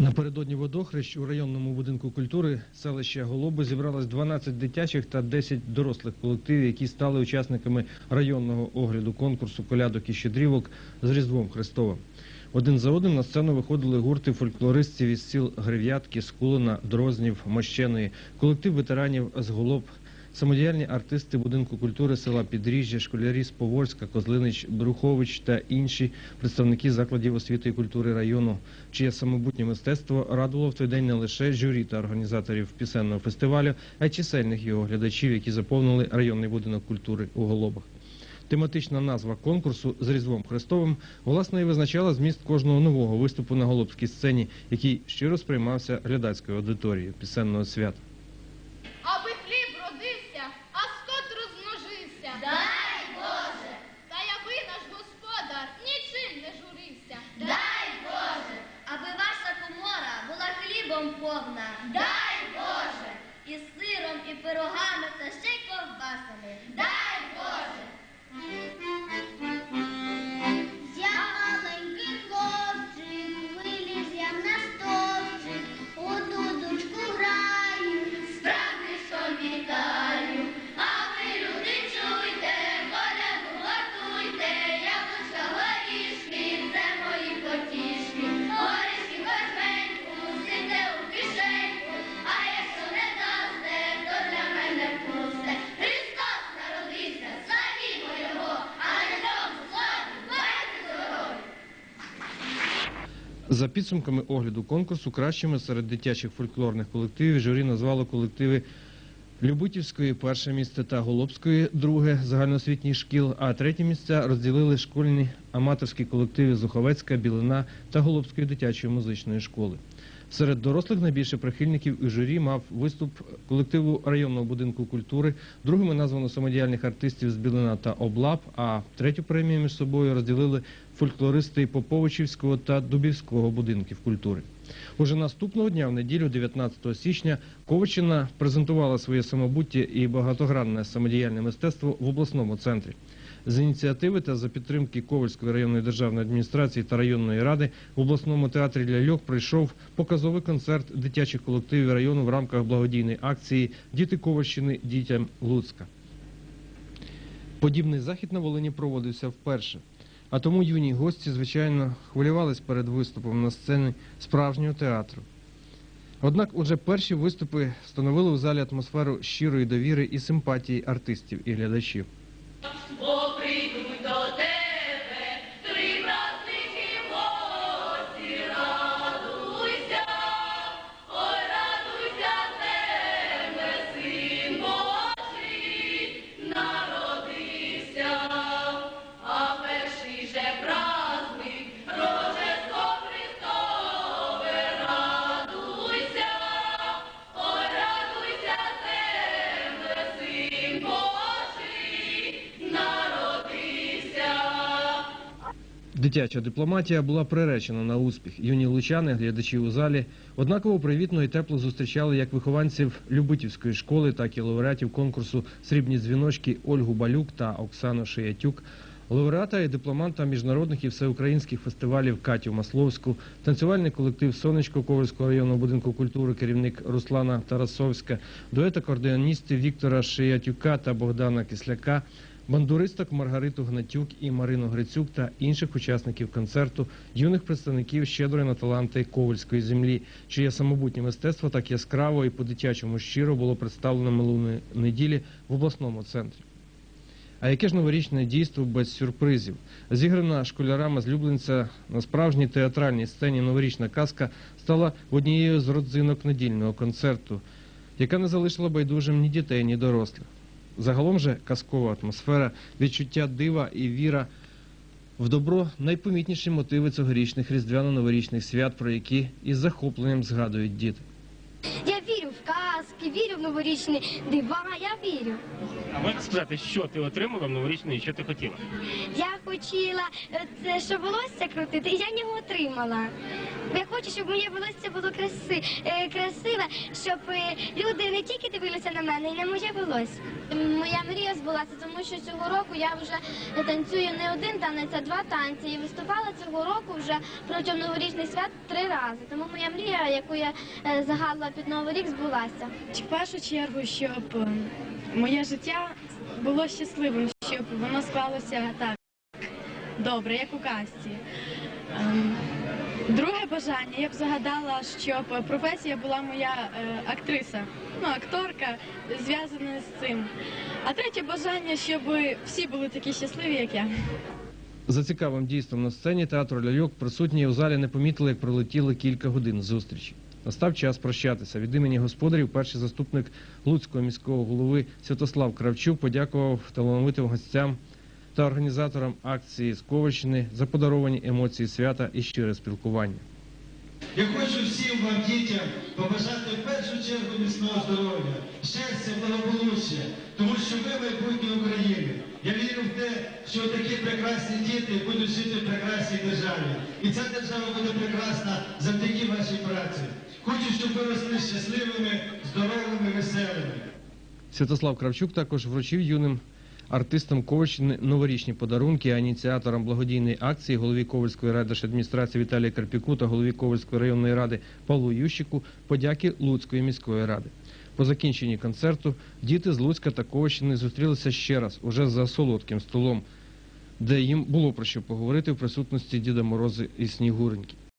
Напередодні водохрещ у районному будинку культури селища Голоби зібралось 12 дитячих та 10 дорослих колективів, які стали учасниками районного огляду конкурсу колядок і щедрівок з Різдвом Христовим. Один за одним на сцену виходили гурти фольклористів із сіл Грив'ятки, Скулина, Дрознів, Мощеної, колектив ветеранів з Голоб, самодіяльні артисти будинку культури села Підріжжя, школярі з Повольська, Козлинич, Брухович та інші представники закладів освіти і культури району, чиє самобутнє мистецтво радувало в той день не лише журі та організаторів пісенного фестивалю, а й чисельних його глядачів, які заповнили районний будинок культури у Голобах. Тематична назва конкурсу з Різдвом Христовим власне і визначала зміст кожного нового виступу на голобській сцені, який щиро сприймався глядацькою аудиторією пісенного свята. Була повна. Дай Боже, і сиром, і пирогами, та ще й ковбасами. Дай Боже. За підсумками огляду конкурсу, кращими серед дитячих фольклорних колективів журі назвало колективи Любитівської перше місце та Голобської друге загальноосвітніх шкіл, а третє місця розділили школьні аматорські колективи Зуховецька, Білина та Голобської дитячої музичної школи. Серед дорослих найбільше прихильників у журі мав виступ колективу районного будинку культури. Другими названо самодіяльних артистів з Білина та Облап, а третю премію між собою розділили фольклористи Поповичівського та Дубівського будинків культури. Уже наступного дня, в неділю, 19 січня, Ковичина презентувала своє самобуття і багатогранне самодіяльне мистецтво в обласному центрі. З ініціативи та за підтримки Ковальської районної державної адміністрації та районної ради в обласному театрі ляльок прийшов показовий концерт дитячих колективів району в рамках благодійної акції Діти Ковальщини дітям Луцька. Подібний захід на Волині проводився вперше. А тому юні гості, звичайно, хвилювались перед виступом на сцені справжнього театру. Однак уже перші виступи встановили у залі атмосферу щирої довіри і симпатії артистів і глядачів. Дитяча дипломатія була приречена на успіх. Юні лучани, глядачі у залі, однаково привітно і тепло зустрічали як вихованців Любитівської школи, так і лауреатів конкурсу Срібні дзвіночки Ольгу Балюк та Оксану Шиятюк. Лауреата і дипломанта міжнародних і всеукраїнських фестивалів Катю Масловську, танцювальний колектив Сонечко Ковальського районного будинку культури, керівник Руслана Тарасовська, дует акордеоністів Віктора Шиятюка та Богдана Кисляка, бандуристок Маргариту Гнатюк і Марину Грицюк та інших учасників концерту, юних представників щедрої на таланти Ковальської землі, чиє самобутнє мистецтво так яскраво і по-дитячому щиро було представлено минулої неділі в обласному центрі. А яке ж новорічне дійство без сюрпризів? Зіграна школярами з Люблинця на справжній театральній сцені новорічна казка стала однією з родзинок недільного концерту, яка не залишила байдужим ні дітей, ні дорослих. Загалом же казкова атмосфера, відчуття дива і віра в добро найпомітніші мотиви цьогорічних різдвяно-новорічних свят, про які із захопленням згадують діти. Я вірю в казки, вірю в новорічні дива, я вірю. А можете сказати, що ти отримала в новорічний і що ти хотіла? Я хотіла, е, це, що волосся крутити, і я його отримала. Я хочу, щоб моє волосся було краси, е, красиве, щоб е, люди не тільки дивилися на мене, і на моє волосся. Моя мрія збулася, тому що цього року я вже танцюю не один танець, а два танці. І виступала цього року вже протягом новорічних свят три рази. Тому моя мрія, яку я е, загадала під новий рік, збулася. В першу чергу, щоб моє життя було щасливим, щоб воно склалося так добре, як у казці. Друге бажання, я б загадала, щоб професія була моя е, актриса, ну, акторка, зв'язана з цим. А третє бажання, щоб всі були такі щасливі, як я. За цікавим дійством на сцені театру ляльок присутні у залі не помітили, як пролетіли кілька годин зустрічі. Настав час прощатися. Від імені господарів перший заступник Луцького міського голови Святослав Кравчук подякував талановитим гостям та організаторам акції з Ковальщини за подаровані емоції свята і щире спілкування. Я хочу всім вам, дітям, побажати в першу чергу міцного здоров'я, щастя, благополуччя, тому що ви майбутнє України. Я вірю в те, що такі прекрасні діти будуть жити в прекрасній державі. І ця держава буде прекрасна завдяки вашій праці. Хочу, щоб ви росли щасливими, здоровими, веселими. Святослав Кравчук також вручив юним артистам Ковальщини новорічні подарунки, а ініціаторам благодійної акції голові Ковальської райдержадміністрації Віталію Карпіку та голові Ковальської районної ради Павлу Ющику подяки Луцької міської ради. По закінченні концерту діти з Луцька та Ковальщини зустрілися ще раз уже за солодким столом, де їм було про що поговорити в присутності Діда Морози і Снігуреньки.